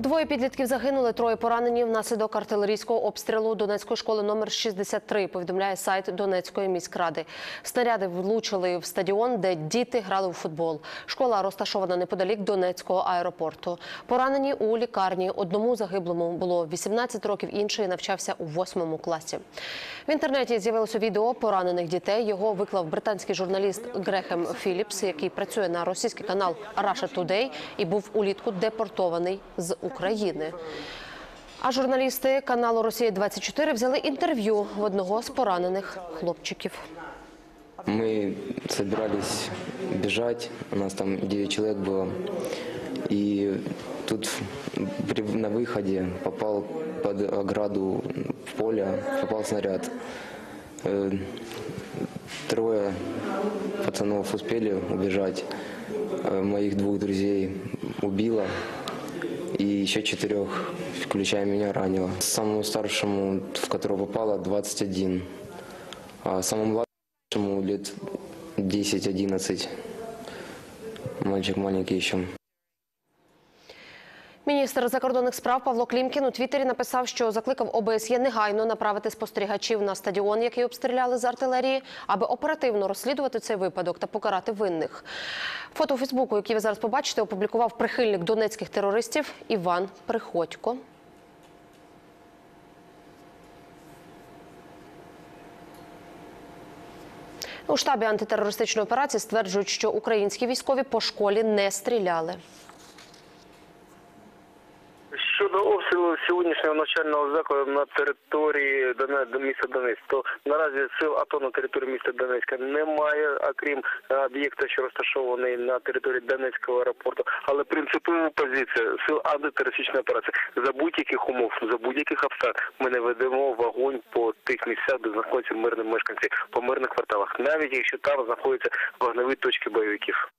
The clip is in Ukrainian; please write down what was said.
Двоє підлітків загинули, троє поранені внаслідок артилерійського обстрілу Донецької школи номер 63, повідомляє сайт Донецької міськради. Снаряди влучили в стадіон, де діти грали у футбол. Школа розташована неподалік Донецького аеропорту. Поранені у лікарні. Одному загиблому було 18 років, інший навчався у восьмому класі. В інтернеті з'явилося відео поранених дітей. Його виклав британський журналіст Грехем Філіпс, який працює на російський канал Russia Today і був улітку депортований з України. А журналісти каналу Росія 24 взяли інтерв'ю в одного з поранених хлопчиків. Мы собирались бежать, у нас там 9 человек было. И тут при- на выходе попал под ограду в поле, попал снаряд. Э, Трое пацанов успели убежать. Э, Моих двух друзей убило. И еще четырех, включая меня, ранило. Самому старшему, в которого попало, 21. А самому младшему лет 10-11. Мальчик маленький еще. Міністр закордонних справ Павло Клімкін у Твіттері написав, що закликав ОБСЄ негайно направити спостерігачів на стадіон, який обстріляли з артилерії, аби оперативно розслідувати цей випадок та покарати винних. Фото у Фейсбуку, яке ви зараз побачите, опублікував прихильник донецьких терористів Іван Приходько. У штабі антитерористичної операції стверджують, що українські військові по школі не стріляли. Щодо обстрілу сьогоднішнього навчального закладу на території міста Донецьк, то наразі сил АТО на території міста Донецька немає, окрім е, об'єкта, що розташований на території Донецького аеропорту. Але принципова позиція сил антитерористичної операції за будь-яких умов, за будь-яких обставин ми не ведемо вогонь по тих місцях, де знаходяться мирні мешканці, по мирних кварталах, навіть якщо там знаходяться вогневі точки бойовиків.